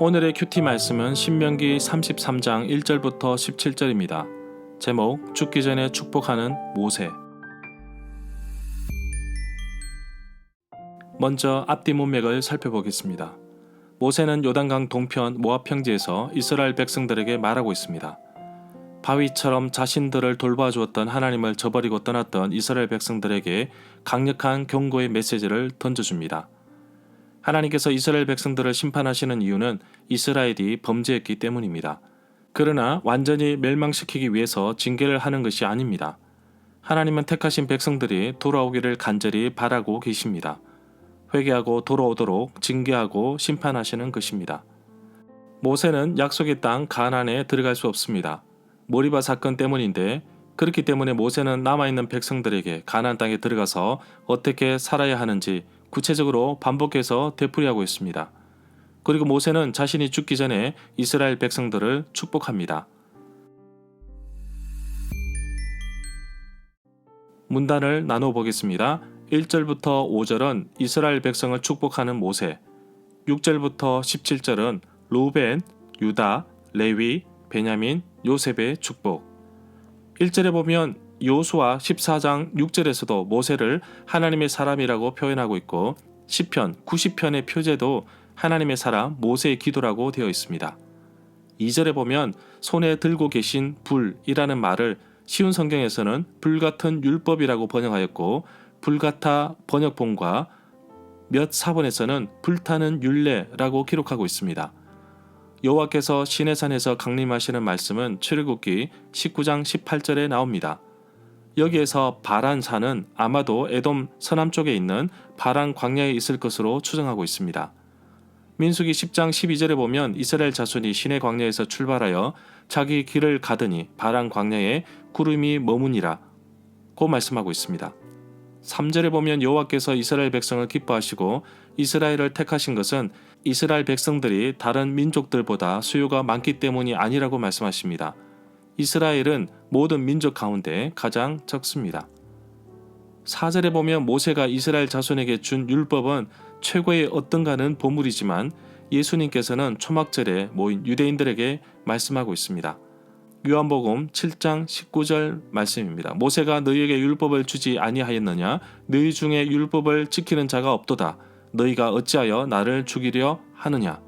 오늘의 큐티 말씀은 신명기 33장 1절부터 17절입니다. 제목 죽기 전에 축복하는 모세. 먼저 앞뒤 문맥을 살펴보겠습니다. 모세는 요단강 동편 모압 평지에서 이스라엘 백성들에게 말하고 있습니다. 바위처럼 자신들을 돌봐주었던 하나님을 저버리고 떠났던 이스라엘 백성들에게 강력한 경고의 메시지를 던져줍니다. 하나님께서 이스라엘 백성들을 심판하시는 이유는 이스라엘이 범죄했기 때문입니다. 그러나 완전히 멸망시키기 위해서 징계를 하는 것이 아닙니다. 하나님은 택하신 백성들이 돌아오기를 간절히 바라고 계십니다. 회개하고 돌아오도록 징계하고 심판하시는 것입니다. 모세는 약속의 땅 가나안에 들어갈 수 없습니다. 모리바 사건 때문인데 그렇기 때문에 모세는 남아있는 백성들에게 가나안 땅에 들어가서 어떻게 살아야 하는지 구체적으로 반복해서 되풀이하고 있습니다. 그리고 모세는 자신이 죽기 전에 이스라엘 백성들을 축복합니다. 문단을 나눠 보겠습니다. 1절부터 5절은 이스라엘 백성을 축복하는 모세, 6절부터 17절은 루벤, 유다, 레위, 베냐민, 요셉의 축복. 1절에 보면 요수와 14장 6절에서도 모세를 하나님의 사람이라고 표현하고 있고 10편, 90편의 표제도 하나님의 사람 모세의 기도라고 되어 있습니다. 2절에 보면 손에 들고 계신 불이라는 말을 쉬운 성경에서는 불같은 율법이라고 번역하였고 불같아 번역본과 몇 사본에서는 불타는 율례라고 기록하고 있습니다. 여호와께서 시내산에서 강림하시는 말씀은 출애굽기 19장 18절에 나옵니다. 여기에서 바란산은 아마도 에돔 서남 쪽에 있는 바란 광야에 있을 것으로 추정하고 있습니다. 민수기 10장 12절에 보면 이스라엘 자손이 시내 광야에서 출발하여 자기 길을 가더니 바란 광야에 구름이 머무니라 고 말씀하고 있습니다. 3절에 보면 여호와께서 이스라엘 백성을 기뻐하시고 이스라엘을 택하신 것은 이스라엘 백성들이 다른 민족들보다 수요가 많기 때문이 아니라고 말씀하십니다. 이스라엘은 모든 민족 가운데 가장 적습니다. 4절에 보면 모세가 이스라엘 자손에게 준 율법은 최고의 어떤가는 보물이지만 예수님께서는 초막절에 모인 유대인들에게 말씀하고 있습니다. 요한복음 7장 19절 말씀입니다. 모세가 너희에게 율법을 주지 아니하였느냐? 너희 중에 율법을 지키는 자가 없도다. 너희가 어찌하여 나를 죽이려 하느냐?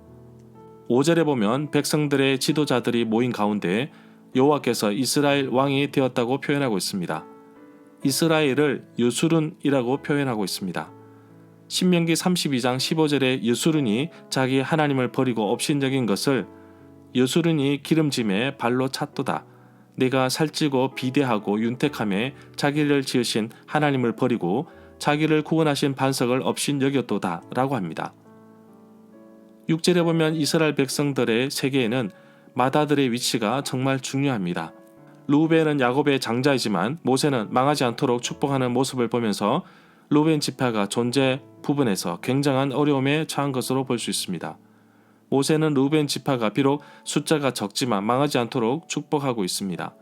5절에 보면 백성들의 지도자들이 모인 가운데 여호와께서 이스라엘 왕이 되었다고 표현하고 있습니다. 이스라엘을 여수룬이라고 표현하고 있습니다. 신명기 32장 15절에 여수룬이 자기 하나님을 버리고 업신적인 것을 여수룬이 기름짐에 발로 찼도다. 내가 살찌고 비대하고 윤택함에 자기를 지으신 하나님을 버리고 자기를 구원하신 반석을 업신 여겼도다 라고 합니다. 6절에 보면 이스라엘 백성들의 세계에는 마다들의 위치가 정말 중요합니다. 루벤은 야곱의 장자이지만 모세는 망하지 않도록 축복하는 모습을 보면서 루벤 지파가 존재 부분에서 굉장한 어려움에 처한 것으로 볼 수 있습니다. 모세는 루벤 지파가 비록 숫자가 적지만 망하지 않도록 축복하고 있습니다.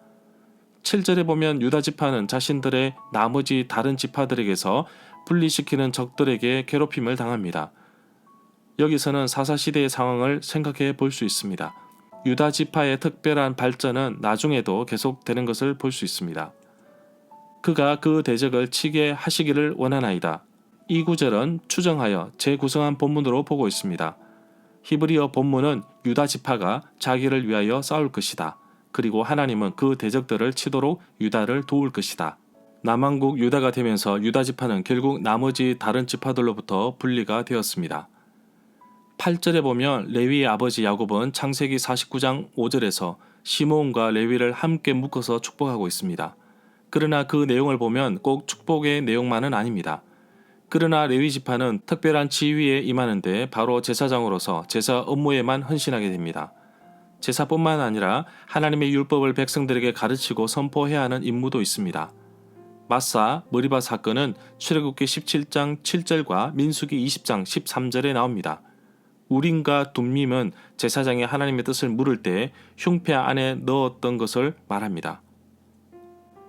7절에 보면 유다 지파는 자신들의 나머지 다른 지파들에게서 분리시키는 적들에게 괴롭힘을 당합니다. 여기서는 사사시대의 상황을 생각해 볼 수 있습니다. 유다 지파의 특별한 발전은 나중에도 계속되는 것을 볼 수 있습니다. 그가 그 대적을 치게 하시기를 원하나이다. 이 구절은 추정하여 재구성한 본문으로 보고 있습니다. 히브리어 본문은 유다 지파가 자기를 위하여 싸울 것이다. 그리고 하나님은 그 대적들을 치도록 유다를 도울 것이다. 남왕국 유다가 되면서 유다 지파는 결국 나머지 다른 지파들로부터 분리가 되었습니다. 8절에 보면 레위의 아버지 야곱은 창세기 49장 5절에서 시므온과 레위를 함께 묶어서 축복하고 있습니다. 그러나 그 내용을 보면 꼭 축복의 내용만은 아닙니다. 그러나 레위 지파는 특별한 지위에 임하는데 바로 제사장으로서 제사 업무에만 헌신하게 됩니다. 제사뿐만 아니라 하나님의 율법을 백성들에게 가르치고 선포해야 하는 임무도 있습니다. 마사 머리바 사건은 출애굽기 17장 7절과 민수기 20장 13절에 나옵니다. 우림과 둠밈은 제사장이 하나님의 뜻을 물을 때 흉패 안에 넣었던 것을 말합니다.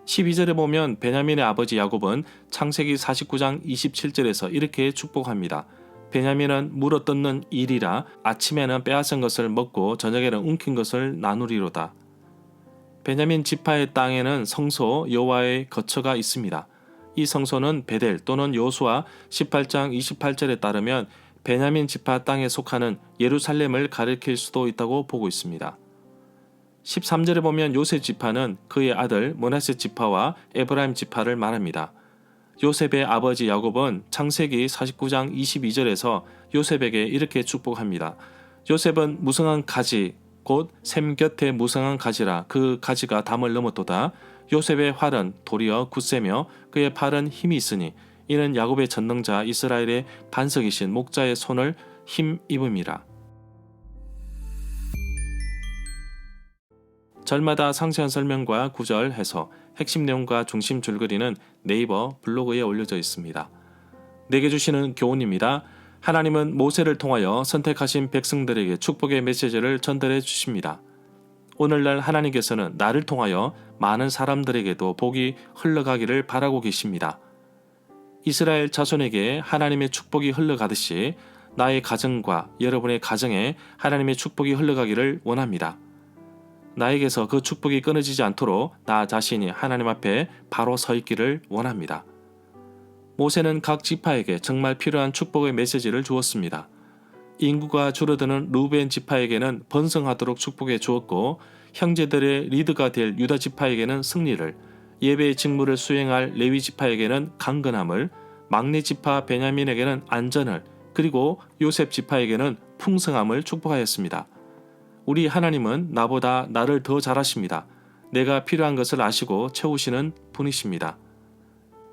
12절에 보면 베냐민의 아버지 야곱은 창세기 49장 27절에서 이렇게 축복합니다. 베냐민은 물어 뜯는 일이라 아침에는 빼앗은 것을 먹고 저녁에는 움킨 것을 나누리로다. 베냐민 지파의 땅에는 성소 여호와의 거처가 있습니다. 이 성소는 베델 또는 요수아 18장 28절에 따르면 베냐민 지파 땅에 속하는 예루살렘을 가리킬 수도 있다고 보고 있습니다. 13절에 보면 요셉 지파는 그의 아들 모나세 지파와 에브라임 지파를 말합니다. 요셉의 아버지 야곱은 창세기 49장 22절에서 요셉에게 이렇게 축복합니다. 요셉은 무성한 가지 곧 샘 곁에 무성한 가지라 그 가지가 담을 넘었도다. 요셉의 활은 도리어 굳세며 그의 팔은 힘이 있으니 이는 야곱의 전능자 이스라엘의 반석이신 목자의 손을 힘 입음이라. 절마다 상세한 설명과 구절 해서 핵심 내용과 중심 줄거리는 네이버 블로그에 올려져 있습니다. 내게 주시는 교훈입니다. 하나님은 모세를 통하여 선택하신 백성들에게 축복의 메시지를 전달해 주십니다. 오늘날 하나님께서는 나를 통하여 많은 사람들에게도 복이 흘러가기를 바라고 계십니다. 이스라엘 자손에게 하나님의 축복이 흘러가듯이 나의 가정과 여러분의 가정에 하나님의 축복이 흘러가기를 원합니다. 나에게서 그 축복이 끊어지지 않도록 나 자신이 하나님 앞에 바로 서 있기를 원합니다. 모세는 각 지파에게 정말 필요한 축복의 메시지를 주었습니다. 인구가 줄어드는 루벤 지파에게는 번성하도록 축복해 주었고 형제들의 리드가 될 유다 지파에게는 승리를 예배의 직무를 수행할 레위 지파에게는 강건함을 막내 지파 베냐민에게는 안전을 그리고 요셉 지파에게는 풍성함을 축복하였습니다. 우리 하나님은 나보다 나를 더 잘하십니다. 내가 필요한 것을 아시고 채우시는 분이십니다.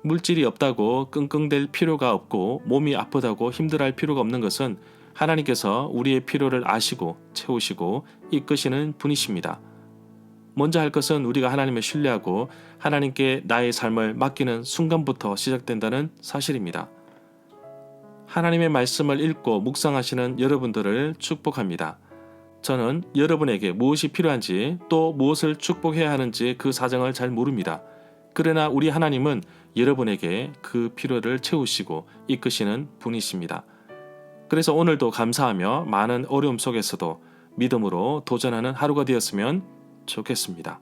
물질이 없다고 끙끙댈 필요가 없고 몸이 아프다고 힘들어할 필요가 없는 것은 하나님께서 우리의 필요를 아시고 채우시고 이끄시는 분이십니다. 먼저 할 것은 우리가 하나님을 신뢰하고 하나님께 나의 삶을 맡기는 순간부터 시작된다는 사실입니다. 하나님의 말씀을 읽고 묵상하시는 여러분들을 축복합니다. 저는 여러분에게 무엇이 필요한지 또 무엇을 축복해야 하는지 그 사정을 잘 모릅니다. 그러나 우리 하나님은 여러분에게 그 필요를 채우시고 이끄시는 분이십니다. 그래서 오늘도 감사하며 많은 어려움 속에서도 믿음으로 도전하는 하루가 되었으면 좋겠습니다.